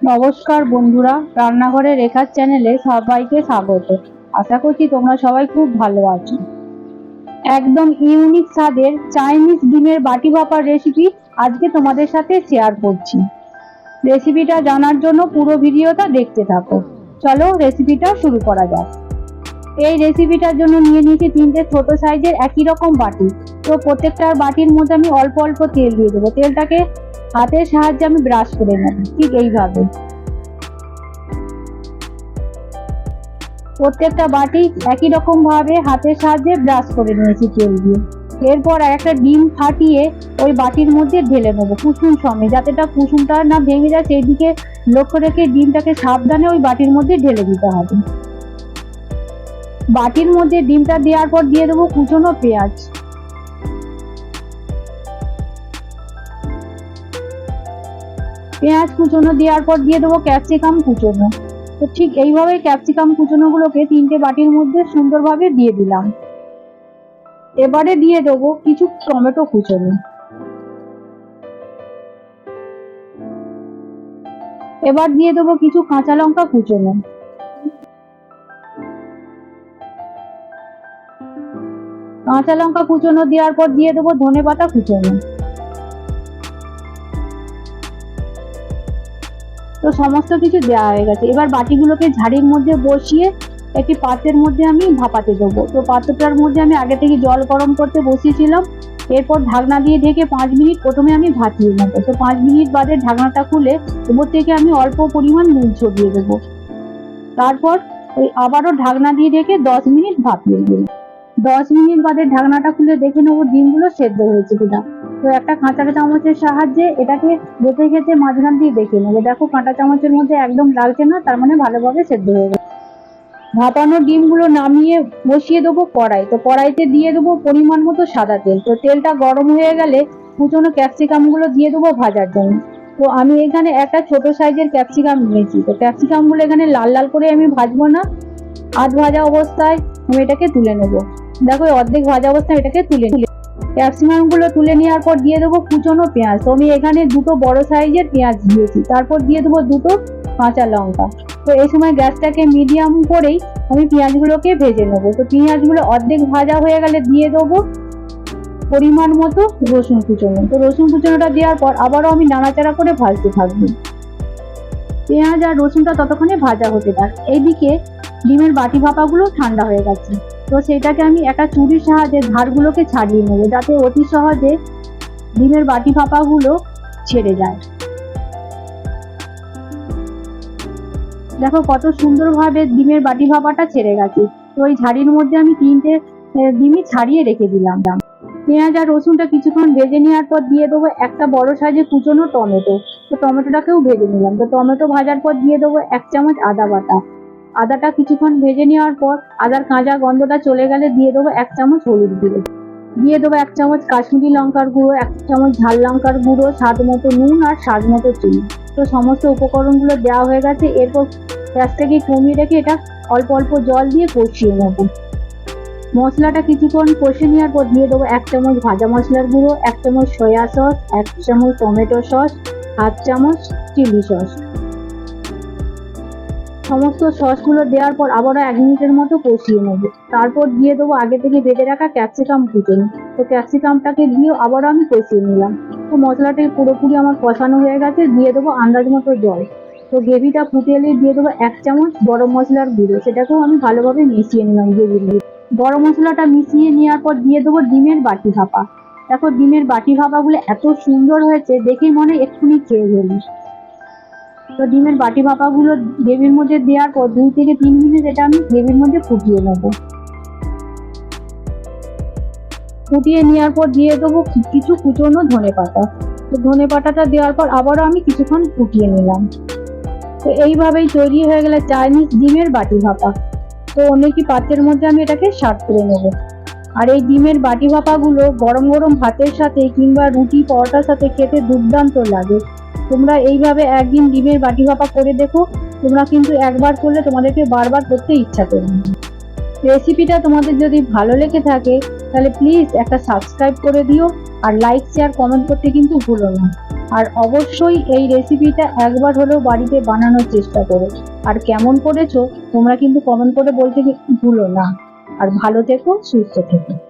নমস্কার বন্ধুরা রান্নাঘরে রেখার চ্যানেলে সবাইকে স্বাগত। আশা করছি তোমরা সবাই খুব ভালো আছো। একদম ইউনিক স্বাদের চাইনিজ ডিমের বাটি ভাপার রেসিপি আজকে তোমাদের সাথে শেয়ার করছি। রেসিপিটা জানার জন্য পুরো ভিডিওটা দেখতে থাকো। চলো রেসিপিটা শুরু করা যাক। এই রেসিপিটার জন্য নিয়ে নিয়েছি তিনটে ছোট সাইজের একই রকম বাটি। তো প্রত্যেকটার বাটির মধ্যে আমি অল্প অল্প তেল দিয়ে দেবো। তেলটাকে হাতের সাহায্যে আমি ব্রাশ করে নেব, ঠিক এইভাবে। প্রত্যেকটা বাটি একই রকম ভাবে হাতের সাহায্যে ব্রাশ করে নিয়েছি তেল দিয়ে। এরপর একটা ডিম ফাটিয়ে ওই বাটির মধ্যে ঢেলে নেব কুসুম সঙ্গে যাতেটা কুসুমটা না ভেঙে যায়, সেই দিকে লক্ষ্য রেখে ডিমটাকে সাবধানে ওই বাটির মধ্যে ঢেলে দিতে হবে। বাটির মধ্যে ডিমটা দেওয়ার পর দিয়ে দেবো কুচনো পেঁয়াজ। পেঁয়াজ কুচনো দেওয়ার পর দিয়ে দেবো ক্যাপসিকাম কুচনো। তো ঠিক এইভাবে ক্যাপসিকাম কুচনোগুলোকে তিনটে বাটির মধ্যে সুন্দরভাবে দিয়ে দিলাম। এবারে দিয়ে দেবো কিছু টমেটো কুচনো। এবার দিয়ে দেবো কিছু কাঁচা লঙ্কা কুচনো। কাঁচা লঙ্কা কুচনো দেওয়ার পর দিয়ে দেবো ধনে পাতা কুচনো। তো সমস্ত কিছু দেওয়া হয়ে গেছে। এবার বাটিগুলোকে ঝাড়ির মধ্যে বসিয়ে একটি পাত্রের মধ্যে আমি ভাপাতে দেবো। তো পাত্রটার মধ্যে আমি আগে থেকে জল গরম করতে বসিয়েছিলাম। এরপর ঢাকনা দিয়ে ঢেকে পাঁচ মিনিট প্রথমে আমি ভাপিয়ে নেব। তো পাঁচ মিনিট বাদে ঢাকনাটা খুলে উপর থেকে আমি অল্প পরিমাণ নুন ছড়িয়ে দেবো। তারপর ওই আবারও ঢাকনা দিয়ে ঢেকে দশ মিনিট ভাপিয়ে দেবো। দশ মিনিট বাদে ঢাকনাটা খুলে দেখে নেব ডিমগুলো সেদ্ধ হয়েছে কিনা। তো একটা কাঁচা চামচের সাহায্যে এটাকে যেতে খেতে মাঝখান দিয়ে দেখে নেবে দেখো, কাঁটা চামচের মধ্যে একদম লাগছে না তার মানে ভালোভাবে সেদ্ধ হয়ে গেছে। ভাপানো ডিমগুলো নামিয়ে বসিয়ে দেবো কড়াই। তো কড়াইতে দিয়ে দেবো পরিমাণ মতো সাদা তেল। তো তেলটা গরম হয়ে গেলে কুচনো ক্যাপসিকামগুলো দিয়ে দেবো ভাজার জন্য। তো আমি এখানে একটা ছোট সাইজের ক্যাপসিকাম নিয়েছি। তো ক্যাপসিকামগুলো এখানে লাল লাল করে আমি ভাজবো না। আধ ভাজা অবস্থায় আমি এটাকে তুলে নেব। দেখো, অর্ধেক ভাজা অবস্থায় এটাকে তুলে নিই ক্যাপসিকামগুলো তুলে নেওয়ার পর দিয়ে দেবো কুচনো পেঁয়াজ। তো আমি এখানে দুটো বড় সাইজের পেঁয়াজ দিয়েছি। তারপর দিয়ে দেবো দুটো কাঁচা লঙ্কা। তো এই সময় গ্যাসটাকে মিডিয়াম করেই আমি পেঁয়াজগুলোকে ভেজে নেব। তো পেঁয়াজগুলো অর্ধেক ভাজা হয়ে গেলে দিয়ে দেবো পরিমাণ মতো রসুন কুচনো। তো রসুন কুচনোটা দেওয়ার পর আবারও আমি নাড়াচাড়া করে ভাজতে থাকব। পেঁয়াজ আর রসুনটা ততক্ষণে ভাজা হতে থাক। এইদিকে ডিমের বাটি ভাপাগুলো ঠান্ডা হয়ে গেছে। তো সেটাকে আমি একটা চুরির সাহায্যে ধারগুলোকে ছাড়িয়ে নেব, যাতে অতি সহজে ডিমের বাটি ভাপাগুলো ছেড়ে যায়। দেখো কত সুন্দরভাবে ডিমের বাটি ভাপাটা ছেড়ে গেছে। তো ওই ঝাড়ির মধ্যে আমি তিনটে ডিমই ছাড়িয়ে রেখে দিলাম। পেঁয়াজ আর রসুনটা কিছুক্ষণ ভেজে নেওয়ার পর দিয়ে দেবো একটা বড় সাইজে কুচনো টমেটো। তো টমেটোটাকেও ভেজে নিলাম। তো টমেটো ভাজার পর দিয়ে দেবো এক চামচ আদা বাটা। আদাটা কিছুক্ষণ ভেজে নেওয়ার পর আদার কাঁচা গন্ধটা চলে গেলে দিয়ে দেবো এক চামচ হলুদ গুঁড়ো। দিয়ে দেবো এক চামচ কাশ্মীরি লঙ্কার গুঁড়ো, এক চামচ ঝাল লঙ্কার গুঁড়ো, স্বাদ মতো নুন আর স্বাদ মতো চিনি। তো সমস্ত উপকরণগুলো দেওয়া হয়ে গেছে। এরপর গ্যাসটাকে কমিয়ে রেখে এটা অল্প অল্প জল দিয়ে কষিয়ে নেব। মশলাটা কিছুক্ষণ কষে নেওয়ার পর দিয়ে দেবো এক চামচ ভাজা মশলার গুঁড়ো, এক চামচ সয়া সস, এক চামচ টমেটো সস, হাফ চামচ চিলি সস। সমস্ত সসগুলো দেওয়ার পর আবারও এক মিনিটের মতো কষিয়ে নেব। তারপর দিয়ে দেবো আগে থেকে বেটে রাখা ক্যাপসিকাম কুচুন। তো ক্যাপসিকামটাকে দিয়ে আবারও আমি কষিয়ে নিলাম। তো মশলাটা পুরোপুরি আমার কষানো হয়ে গেছে, দিয়ে দেবো আন্দাজ মতো জল। তো গ্রেভিটা ফুটে এলে দিয়ে দেবো এক চামচ গরম মশলার গুঁড়ো। সেটাকেও আমি ভালোভাবে মিশিয়ে নিলাম গ্রেভির গরম মশলাটা মিশিয়ে নেওয়ার পর দিয়ে দেবো ডিমের বাটি ভাপা। দেখো ডিমের বাটি ভাপাগুলো এত সুন্দর হয়েছে দেখেই মনে এক্ষুনি খেয়ে ফেলি। তো ডিমের বাটি ভাপাগুলো গ্রেভির মধ্যে দেওয়ার পর দুই থেকে তিন মিনিট এটা আমি গ্রেভির মধ্যে ফুটিয়ে নেব। ফুটিয়ে নেওয়ার পর দিয়ে দেবো কিছু কুচনো ধনে পাতা। তো ধনে পাতাটা দেওয়ার পর আবারও আমি কিছুক্ষণ ফুটিয়ে নিলাম। তো এইভাবেই তৈরি হয়ে গেলে চাইনিজ ডিমের বাটি ভাপা। তো অন্য একটি পাত্রের মধ্যে আমি এটাকে সার্ভ করে নেব। আর এই ডিমের বাটি ভাপাগুলো গরম গরম ভাতের সাথে কিংবা রুটি পরোটার সাথে খেতে দুর্দান্ত লাগে। তোমরা এইভাবে একদিন ডিমের বাটি ভাপা করে দেখো। তোমরা কিন্তু একবার করলে তোমাদেরকে বারবার করতে ইচ্ছা করবে রেসিপিটা তোমাদের যদি ভালো লেগে থাকে, তাহলে প্লিজ একটা সাবস্ক্রাইব করে দিও আর লাইক শেয়ার কমেন্ট করতে কিন্তু ভুলো না। আর অবশ্যই এই রেসিপিটা একবার হলেও বাড়িতে বানানোর চেষ্টা করো। আর কেমন করেছ, তোমরা কিন্তু কমেন্ট করে বলতে ভুলো না। আর ভালো থেকো, সুস্থ থেকো।